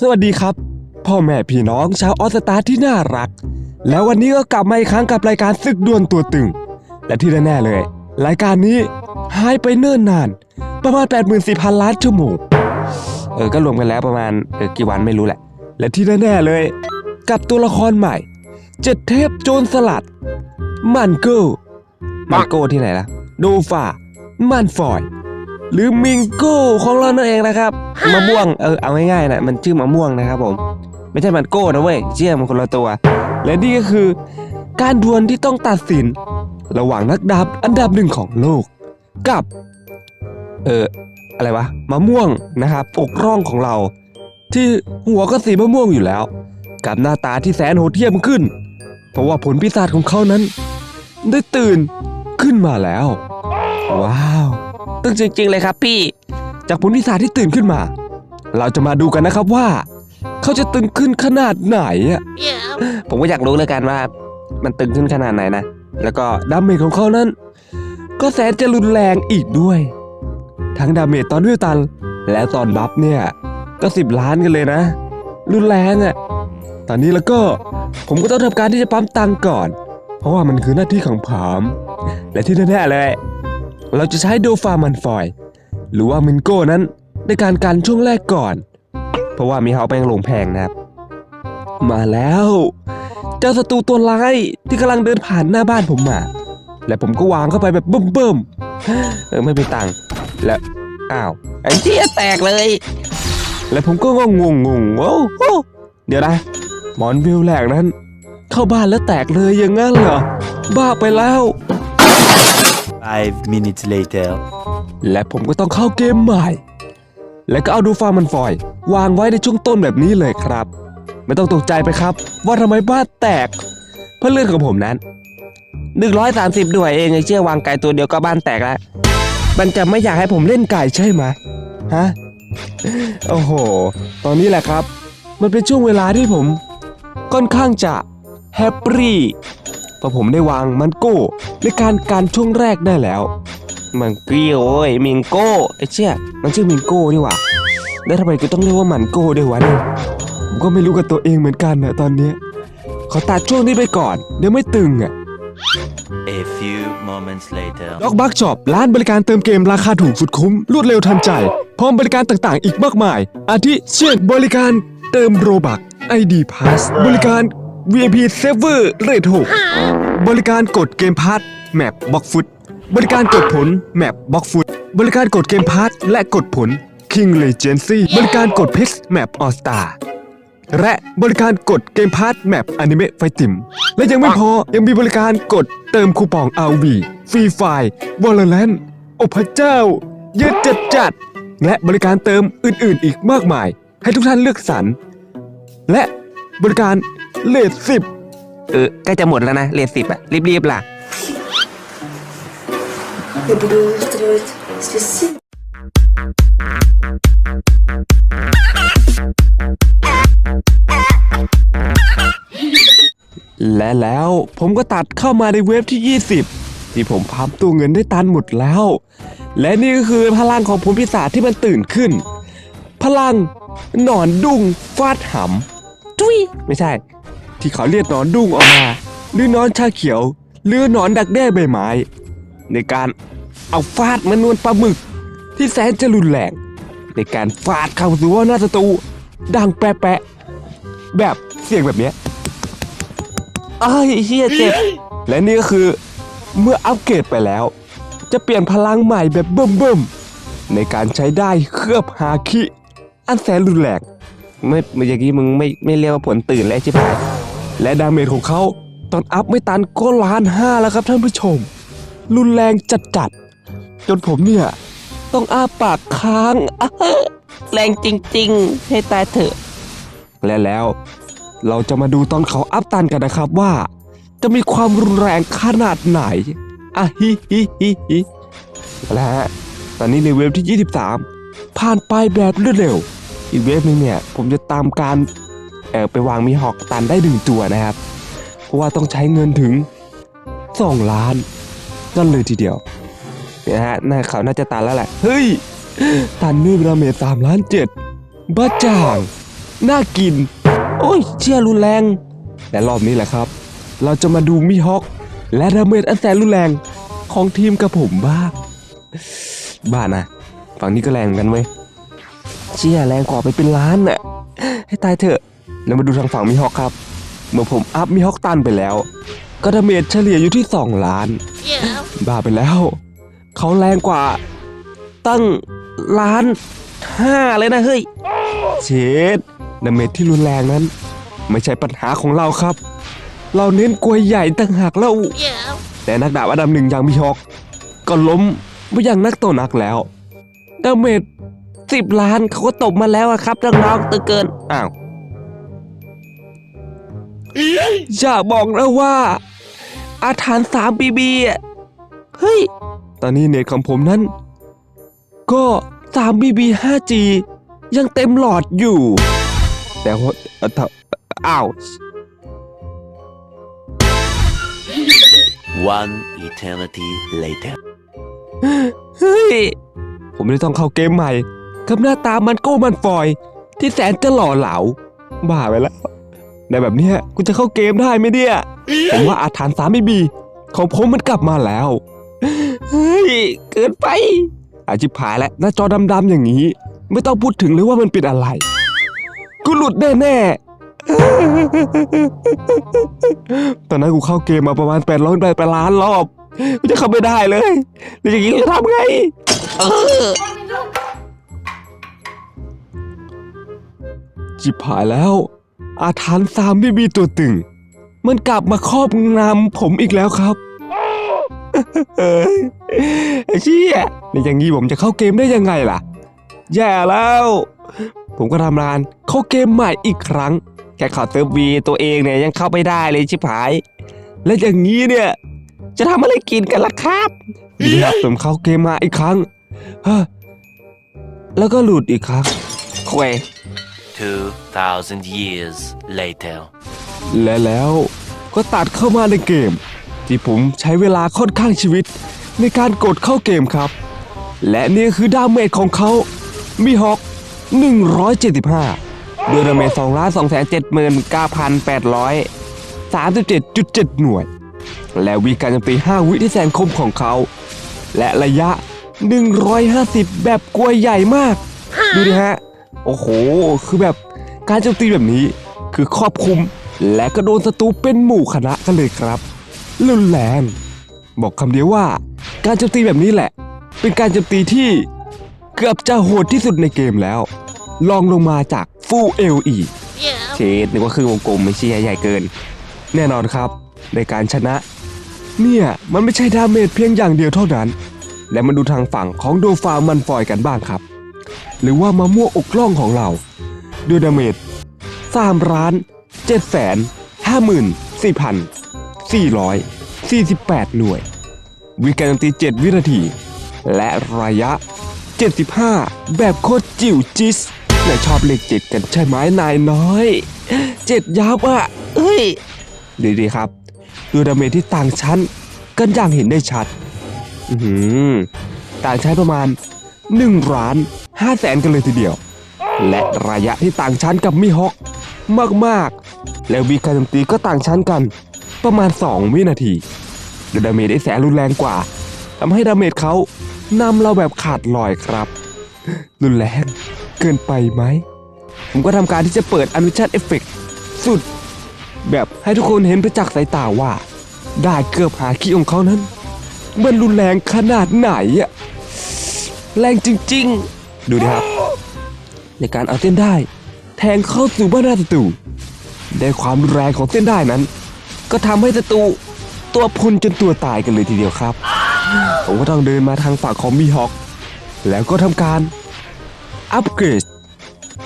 สวัสดีครับ พ่อแม่พี่น้องชาวออสตาที่น่ารัก แล้ววันนี้ก็กลับมาอีกครั้งกับรายการศึกดวลตัวตึง และที่แน่ๆเลย รายการนี้หายไปเนิ่นนาน ประมาณ 84,000 ล้านชั่วโมงเออก็รวมกันแล้วประมาณเออกี่วันไม่รู้แหละ และที่แน่ๆเลย กับตัวละครใหม่เจ็ดเทพโจรสลัด มันโก้มันโก้ที่ไหนล่ะโดฟามันฟอย หรือมิงโก้ของเรานั่นเองนะครับมะม่วงเออเอาง่ายๆนะมันชื่อมะม่วงนะครับผมไม่ใช่มันโก้นะเว้ยเชื่อมันคนละตัว และนี่ก็คือ การดวลที่ต้องตัดสิน ระหว่างนักดาบอันดับหนึ่งของโลก กับ เอออะไรวะมะม่วงนะครับอกร่องของเรา ที่หัวก็สีมะม่วงอยู่แล้ว กับหน้าตาที่แสนโหดเหี้ยมขึ้น เพราะว่าผลพิศาจของเขานั้น ได้ตื่นขึ้นมาแล้ว ว้าวึงจริง ๆ เลยครับพี่ จากผลพิศาจที่ตื่นขึ้นมา เราจะมาดูกันนะครับว่า เขาจะตึงขึ้นขนาดไหนอะผมก็อยากรู้เลยกันว่า มันตึงขึ้นขนาดไหนนะ แล้วก็ดาเมจของเขานั้น ก็แสนจะรุนแรงอีกด้วย ทั้งดาเมจตอนวิวตัน และตอนบัฟเนี่ย ก็สิบล้านกันเลยนะ รุนแรงอะตอนนี้แล้วก็ผมก็ต้องทำการที่จะปั๊มตังก่อน เพราะว่ามันคือหน้าที่ของผม และที่แน่ๆเลย เราจะใช้โดฟามันฟอย หรือว่ามินโก้นั้นในการกันช่วงแรกก่อน เพราะว่ามีเฮาแปลงลงแพงนะครับ มาแล้ว เจ้าศัตรูตัวร้ายที่กำลังเดินผ่านหน้าบ้านผมมาและผมก็วางเข้าไปแบบเบิ่มๆเออไม่มีตังค์และอ้าวไอ้เจี๊ยแตกเลย และผมก็งงงงงโอ้โหเดี๋ยวนะมอนวิวแหลกนั้น เข้าบ้านแล้วแตกเลยอย่างงั้นเหรอบ้าไปแล้ว Five minutes later. และผมก็ต้องเข้าเกมใหม่ และก็เอาดูฟาร์มันฟอย วางไว้ในช่วงต้นแบบนี้เลยครับ ไม่ต้องตกใจไปครับ ว่าทำไมบ้านแตก เพราะเลือดของผมนั้น130ด้วยเองไอ้เชี่ยวางไก่ตัวเดียวก็บ้านแตกแล้วมันจะไม่อยากให้ผมเล่นไก่ใช่ไหมฮะโอ้โห ตอนนี้แหละครับ มันเป็นช่วงเวลาที่ผม ค่อนข้างจะแฮปปี้ พราะผมได้วางมันโก้ในการการช่วงแรกได้แล้ว มังกี้โอ้ยมิงโก้ไอ้เชี่ยมันชื่อมิงโก้นี่หว่าแล้วทำไมกูต้องเรียกว่ามันโก้ด้วยวะเนี่ยผมก็ไม่รู้กับตัวเองเหมือนกันนะตอนเนี้ยขอตัดช่วงนี้ไปก่อน เดี๋ยวไม่ตึงอะ A few moments later. ด็อกบักช็อปร้านบริการเติมเกมราคาถูกสุดคุ้ม รวดเร็วทันใจ พร้อมบริการต่างๆ อีกมากมาย อาทิเช่นบริการเติมโรบัก ID Pass บริการ VIP Server Rate 6บริการกดเกมพาร์ทแมปบ็อกฟุต บริการกดผลแมปบ็อกฟุต บริการกดเกมพาร์ทและกดผล King Legacy บริการกดเพชรแมปออสตาและบริการกดเกมพาร์ทแมปอนิเมะไฟติม และยังไม่พอยังมีบริการกดเติมคูปอง RV ฟรีไฟวอลเลนโอพระเจ้า เยอะจัดจัด และบริการเติมอื่นๆ อีกมากมาย ให้ทุกท่านเลือกสรรและบริการ เลทสิบเออใกล้จะหมดแล้วนะ เลทสิบอะรีบๆล่ะ Я буду устраивать спасибо. และแล้วผมก็ตัดเข้ามาในเว็บที่ 20 ที่ผมพับตัวเงินได้ตันหมดแล้ว และนี่ก็คือพลังของผลพิศาจที่มันตื่นขึ้น พลังหนอนดุ้งฟาดหำจุ้ยไม่ใช่ ที่เขาเรียกหนอนดุ้งออกมา หรือหนอนชาเขียว หรือหนอนดักแด้ใบไม้ ในการเอาฟาดมันนวลปลาหมึก ที่แสนจะรุนแรงในการฟาดเข้าสู่หน้าศัตรูดังแปะๆแบบเสียงแบบเนี้ยอ้ยเฮียเจ็บและนี่ก็คือเมื่ออัปเกรดไปแล้ว จะเปลี่ยนพลังใหม่แบบเบิ่มๆในการใช้ได้เคลือบฮาคิ อันแสนรุนแรงไม่เมื่อกี้มึงไม่ไม่เรียกว่าผลตื่นแล้วชิบหาย และดาเมจของเขาตอนอัพไม่ตันก็ล้านห้าแล้วครับท่านผู้ชม รุนแรงจัดๆจนผมเนี่ย ต้องอ้าปากค้าง แรงจริง ๆ ให้ตายเถอะ และแล้ว เราจะมาดูตอนเขาอัพตันกันนะครับว่า จะมีความรุนแรงขนาดไหนอะฮิฮิฮิฮิและฮะตอนนี้ในเวฟที่ 23 ผ่านไปแบบรวดเร็ว อีกเวฟหนึงเนี่ย ผมจะตามการ ไปวางมีหอกตันได้หนึ่งตัวนะครับ เพราะว่าต้องใช้เงินถึง 2 ล้านกันเลยทีเดียวนี่ยฮะน่าเขาน่าจะตันแล้วแหละเฮ้ยตันนี่ราเมจสามล้านเจ็ดบ้าจ่างน่ากิน โอ้ยเชี่ยรุนแรง แต่รอบนี้แหละครับ เราจะมาดูมิฮอก และดาเมจอันแสนรุนแรงของทีมกับผมบ้างบ้านะฝั่งนี้ก็แรงเหมือนกันเว้ยเชี่ยแรงกว่าไปเป็นล้านน่ะให้ตายเถอะ แล้วมาดูทางฝั่งมิฮอกครับ เมื่อผมอัพมิฮอกตันไปแล้ว ก็ดาเมจเฉลี่ยอยู่ที่ 2 ล้าน บ้าไปแล้ว เขาแรงกว่า ตั้งล้านห้าเลยนะเฮ้ย เชดดาเมจที่รุนแรงนั้น ไม่ใช่ปัญหาของเราครับ เราเน้นกลวยใหญ่ต่างหากแล้ว แต่นักดาบอันดับหนึ่งอย่างมิฮอก ก็ล้มไปอย่างนักต่อนักแล้วดาเมจสิบล้านเขาก็ตบมาแล้วอะครับน้องๆตึกเกิน อ้าว อย่าบอกนะว่า อาถรรพ์สามบีบีอะเฮ้ย ตอนนี้เน็ตของผมนั้น ก็3 BB 5G ยังเต็มหลอดอยู่ แต่ว่าเอ่อถ้าอ้าว One eternity later. เฮ้ย ผมเลยต้องเข้าเกมใหม่ กับหน้าตามันโก้มันฟอย ที่แสนจะหล่อเหลา บ้าไปแล้ว ในแบบเนี้ยกูจะเข้าเกมได้ไหมเนี่ยผมว่าอาถรรพ์สามบีบี ของผมมันกลับมาแล้วเฮ้ยเกินไป อาชิบหายแล้วหน้าจอดำๆอย่างนี้ ไม่ต้องพูดถึงเลยว่ามันเป็นอะไร กูหลุดแน่ๆตอนนั้นกูเข้าเกมมาประมาณ800 8ล้านรอบกูจะเข้าไม่ได้เลยแล้วอย่างนี้จะทำไงเออจิบหายแล้ว อาถรรพ์สามบีบีตัวตึง มันกลับมาครอบงำผมอีกแล้วครับเอ้ยไอ้เชี่ยในอย่างนี้ผมจะเข้าเกมได้ยังไงล่ะ แย่แล้ว ผมก็ทำงานเข้าเกมใหม่อีกครั้ง แค่เข้าเซิร์ฟวีตัวเองเนี่ยยังเข้าไม่ได้เลยชิบหาย และอย่างนี้เนี่ย จะทำอะไรกินกันล่ะครับดีครับผมเข้าเกมมาอีกครั้งฮะแล้วก็หลุดอีกครั้งควย Two thousand years later. และแล้วก็ตัดเข้ามาในเกม ที่ผมใช้เวลาค่อนข้างชีวิต ในการกดเข้าเกมครับ และนี่คือดาเมจของเขา มีฮอก175ด้วยดาเมจ2ล้าน2 7 9 8 37.7 หน่วย และวีการโจมตี 5 วิที่แสนคมของเขา และระยะ 150 แบบกลวยใหญ่มาก ดูดิฮะ โอ้โห คือแบบการโจมตีแบบนี้คือครอบคลุมและก็โดนศัตรูเป็นหมู่คณะกันเลยครับรุนแรงบอกคำเดียวว่า การโจมตีแบบนี้แหละ เป็นการโจมตีที่เกือบจะโหดที่สุดในเกมแล้ว ลองลงมาจากฟูเอลอีเชดนึกว่าคือวงกลมไม่ใช่ใหญ่เกิน แน่นอนครับในการชนะ เนี่ยมันไม่ใช่ดาเมจเพียงอย่างเดียวเท่านั้น และมาดูทางฝั่งของโดฟามันฟอยกันบ้างครับ หรือว่ามะม่วงอกกล่องของเราด้วยดาเมจ3ล้าน7แสน54,448หน่วย วิการโจมตี7วินาที และระยะ 75 แบบโคตรจิ๋วจิสนายชอบเลขเจ็ดกันใช่ไหมนายน้อยเจ็ดยับอะเอ้ยดีๆครับดูดาเมจที่ต่างชั้น กันอย่างเห็นได้ชัด อือหือต่างชั้นประมาณ1ล้าน 5แสนกันเลยทีเดียว และระยะที่ต่างชั้นกับมิฮอกมากๆ แล้ววีการโจมตีก็ต่างชั้นกัน ประมาณ 2 วินาทีโดยดาเมจได้แสนรุนแรงกว่าทำให้ดาเมจเขานำเราแบบขาดลอยครับ รุนแรงเกินไปไหม ผมก็ทำการที่จะเปิดอนิเมชันเอฟเฟกสุด แบบให้ทุกคนเห็นประจักษ์สายตาว่า ได้เกือบหาขี้ของเขานั้น มันรุนแรงขนาดไหนอะแรงจริง ๆ ดูดิครับ ในการเอาเส้นได้ แทงเข้าสู่บ้านหน้าศัตรูได้ความรุนแรงของเส้นได้นั้น ก็ทำให้ศัตรูตัวพุนจนตัวตายกันเลยทีเดียวครับ ผมก็ต้องเดินมาทางฝั่งของมีฮอก แล้วก็ทำการอัปเกรด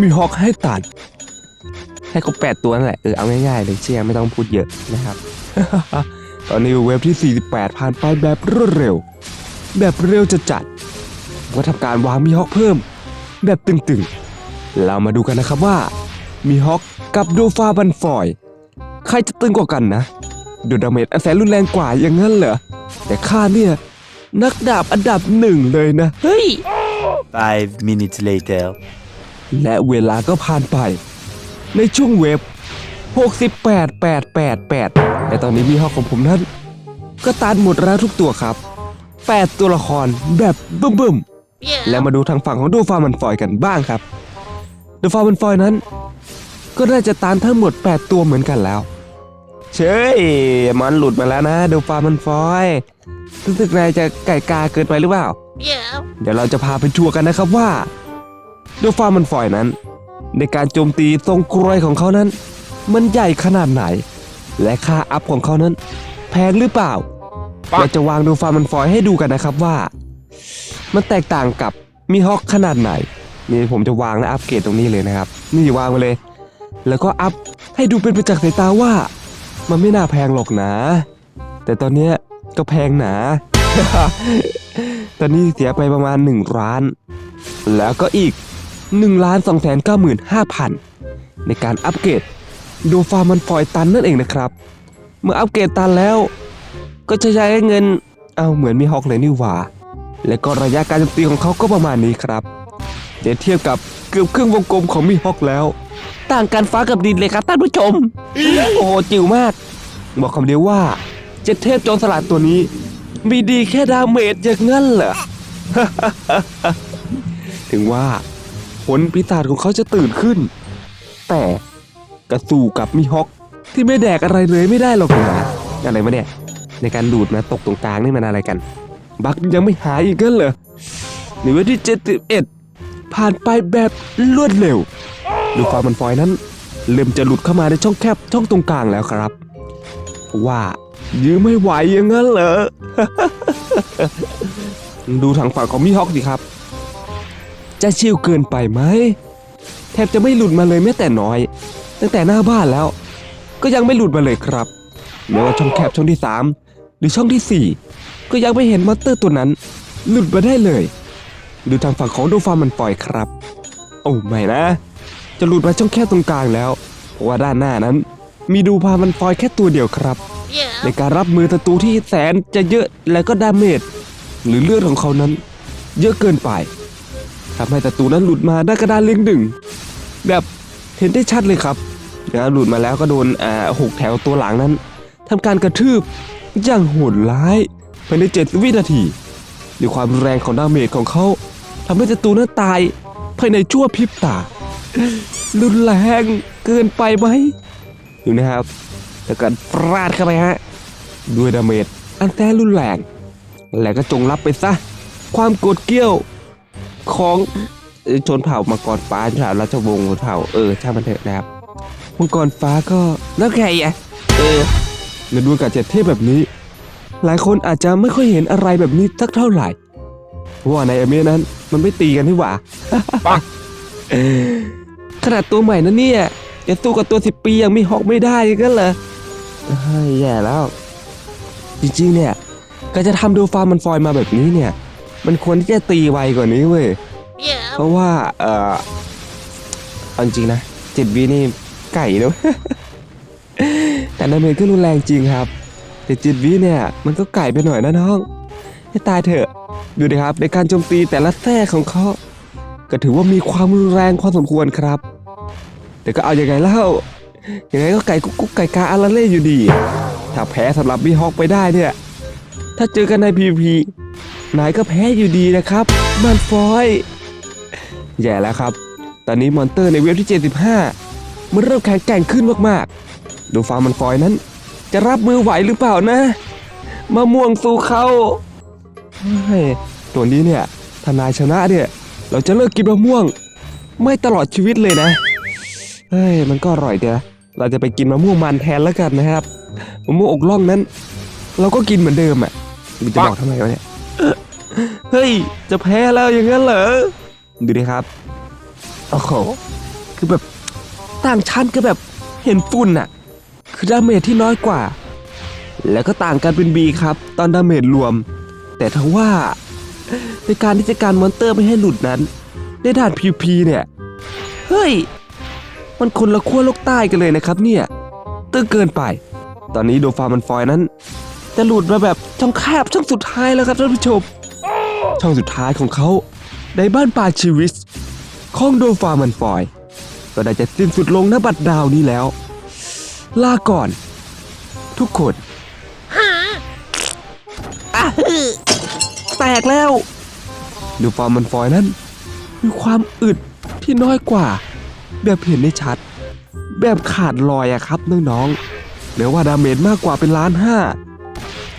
มีฮอกให้ตัด ให้ครบแปดตัวนั่นแหละ เออเอาง่ายๆเลยเชียร์ไม่ต้องพูดเยอะนะครับ ตอนนี้เวฟที่ 48 ผ่านไปแบบรวดเร็ว แบบเร็วจะจัด ก็ทำการวางมีฮอกเพิ่ม แบบตึงๆ เรามาดูกันนะครับว่า มีฮอกกับโดฟาบันฟอย ใครจะตึงกว่ากันนะดูดาเมจอันแสนรุนแรงกว่าอย่างนั้นเหรอ แต่ข้าเนี่ย นักดาบอันดับหนึ่งเลยนะ เฮ้ย Five minutes later. และเวลาก็ผ่านไป ในช่วงเว็บ 68 8 8 8แต่ตอนนี้มีฮอกของผมนั้น ก็ตันหมดแล้วทุกตัวครับ 8 ตัวละครแบบบึ้มบึ้มๆ แล้วมาดูทางฝั่งของดูฟามันฟอยกันบ้างครับดูฟามันฟอยนั้น ก็น่าจะตันทั้งหมด 8 ตัวเหมือนกันแล้ว เชยมันหลุดมาแล้วนะดูฟามันฟอยรู้สึกนายจะไก่กาเกินไปหรือเปล่า Yeah. เดี๋ยวเราจะพาไปทัวร์กันนะครับว่าโดฟามันฟอยนั้น ในการโจมตีทรงกรวยของเขานั้น มันใหญ่ขนาดไหน และค่าอัพของเขานั้น แพงหรือเปล่าเราจะวางโดฟามันฟอยให้ดูกันนะครับว่า มันแตกต่างกับมีฮอกขนาดไหน นี่ผมจะวางและอัปเกรดตรงนี้เลยนะครับ นี่วางไปเลย แล้วก็อัพให้ดูเป็นประจักษ์สายตาว่า มันไม่น่าแพงหรอกนะ แต่ตอนนี้ก็แพงหนา ตอนนี้เสียไปประมาณ1ล้าน แล้วก็อีก1ล้าน2 9 5 0 0 0 ในการอัปเกรดดูฟาร์มันฟอยตันนั่นเองนะครับ เมื่ออัปเกรดตันแล้ว ก็จะใช้เงิน เอาเหมือนมีฮอกเลยนี่หว่า และก็ระยะการโจมตีของเขาก็ประมาณนี้ครับเดี๋ยวเทียบกับเกือบครึ่งวงกลมของมีฮอกแล้ว ต่างกันฟ้ากับดินเลยครับท่านผู้ชม โอ้โหจิ๋วมาก บอกคำเดียวว่า เจ็ดเทพโจรสลัดตัวนี้ มีดีแค่ดาเมจอย่างงั้นเหรอ ถึงว่าผลปีศาจของเขาจะตื่นขึ้น แต่กระสู่กับมีฮอกที่ไม่แดกอะไรเลยไม่ได้หรอกนะอะไรมาเนี่ย ในการดูดนะตกตรงกลางนี่มันอะไรกัน บักยังไม่หายอีกกันเหรอหรือว่าที่เจ็ดสิบเอ็ดผ่านไปแบบรวดเร็ว ดูฟาร์มันฟอยนั้น เริ่มจะหลุดเข้ามาในช่องแคบช่องตรงกลางแล้วครับ ว่ายื้อไม่ไหวอย่างนั้นเหรอ ดูทางฝั่งของมิฮอกสิครับ จะชิวเกินไปไหม แทบจะไม่หลุดมาเลยแม้แต่น้อย ตั้งแต่หน้าบ้านแล้ว ก็ยังไม่หลุดมาเลยครับไม่ว่าช่องแคบช่องที่ 3 หรือช่องทีสี่4 ก็ยังไม่เห็นมอนเตอร์ตัวนั้น หลุดมาได้เลย ดูทางฝั่งของดูฟาร์มันปล่อยครับ โอ้ไม่นะ จะหลุดมาช่องแคบตรงกลางแล้วเพราะว่าด้านหน้านั้น มีดูฟาร์มันฟอยแค่ตัวเดียวครับ Yeah. ในการรับมือศัตรูที่แสนจะเยอะและก็ดาเมจหรือเลือดของเขานั้น เยอะเกินไปทำให้ศัตรูนั้นหลุดมาได้กระดานเลียงดึงแบบเห็นได้ชัดเลยครับนะหลุดมาแล้วก็โดนอ่าหกแถวตัวหลังนั้นทำการกระทืบอย่างโหดร้าย ภายในเจ็ดวินาทีด้วยความแรงของดาเมจของเขาทำให้ศัตรูนั้นตายภายในชั่วพริบตา รุนแรงเกินไปไหมดูนะครับแล้วก็ฟาดเข้าไปฮะด้วยดาเมจอันแท้รุนแรงแล้วก็จงรับไปซะ ความโกรธเกรี้ยวของชนเผ่ามังกรฟ้าชนเผ่าราชวงศ์เผ่าเออช่างมันเถอะนะครับมังกรฟ้าก็แล้วไงอะเออในดวงกับเจ็ดเทพแบบนี้ หลายคนอาจจะไม่ค่อยเห็นอะไรแบบนี้สักเท่าไหร่เพราะว่าในอเมะนั้นมันไม่ตีกันนี่หว่าขนาดตัวใหม่นะเนี่ยจะสู้กับตัวสิบปียังไม่ฮอกไม่ได้กันเหรอเฮ้ยแย่แล้ว จริงๆเนี่ยการจะทำดูฟาร์มมันฟอยมาแบบนี้เนี่ย มันควรที่จะตีไวกว่านี้เว้ย Yeah. เพราะว่าเอ่อเอาจริงๆนะเจ็ดวีนี่ไก่นะแต่ดาเมจก็รุนแรงจริงครับ แต่จ็ดวีเนี่ยมันก็ไก่ไปหน่อยนะน้อง ให้ตายเถอะ ดูดิครับในการโจมตีแต่ละแท้ของเขา ก็ถือว่ามีความรุนแรงพอสมควรครับ แต่ก็เอาอย่างไงเล่ายังไงก็ไก่กุ๊กไก่กาอาราเล่อยู่ดี ถ้าแพ้สำหรับบีฮอกไปได้เนี่ย ถ้าเจอกันใน PVP นายก็แพ้อยู่ดีนะครับมันฟอยแย่แล้วครับ ตอนนี้มอนเตอร์ในเวฟที่ 75 มันเริ่มแข็งแกร่งขึ้นมากๆ ดูฟาร์มมันฟอยนั้น จะรับมือไหวหรือเปล่านะมะม่วงสู่เขาเฮ้ยตัวนี้เนี่ยถ้านายชนะเนี่ย เราจะเลิกกินมะม่วง ไม่ตลอดชีวิตเลยนะเฮ้ยมันก็อร่อยเดียวเราจะไปกินมะม่วงมันแทนแล้วกันนะครับมะม่วงอกล่องนั้น เราก็กินเหมือนเดิมอะมันจะบอกทำไมวะเนี่ยเฮ้ยจะแพ้แล้วอย่างนั้นเหรอดูดิครับโอ้โหคือแบบต่างชั้นก็แบบเห็นฝุ่นอะ คือดาเมจที่น้อยกว่า แล้วก็ต่างกันเป็นบีครับ ตอนดาเมจรวม แต่ทว่า ในการที่จะการมอนเตอร์ไม่ให้หลุดนั้น ในด่าน PVP เนี่ย เฮ้ย มันคนละขั้วโลกใต้กันเลยนะครับเนี่ยตึ้งเกินไป ตอนนี้โดฟามันฟอยนั้น จะหลุดมาแบบช่องแคบช่องสุดท้ายแล้วครับท่านผู้ชม ช่องสุดท้ายของเขาในบ้านป่าชีวิตของโดฟามันฟอย ก็ได้จะสิ้นสุดลงณบัดดาวนี้แล้ว ลาก่อน ทุกคนอะฮึแตกแล้วโดฟามันฟอยนั้น มีความอึดที่น้อยกว่า แบบเห็นได้ชัด แบบขาดลอยอะครับน้องๆเหลือว่าดาเมจมากกว่าเป็นล้านห้า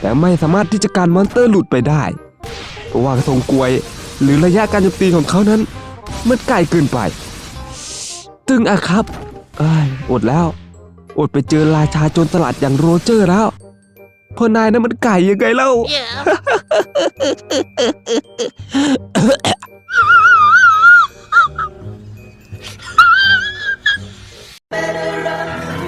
แต่ไม่สามารถที่จะการมอนเตอร์หลุดไปได้เพราะว่าทรงกลวย หรือระยะการโจมตีของเขานั้น มันไกลเกินไป ตึงอะครับเอ้ยอดแล้ว อดไปเจอราชาจนสลัดอย่างโรเจอร์แล้วพ่อนายนั้นมันไก่ยังไงเล่า Better.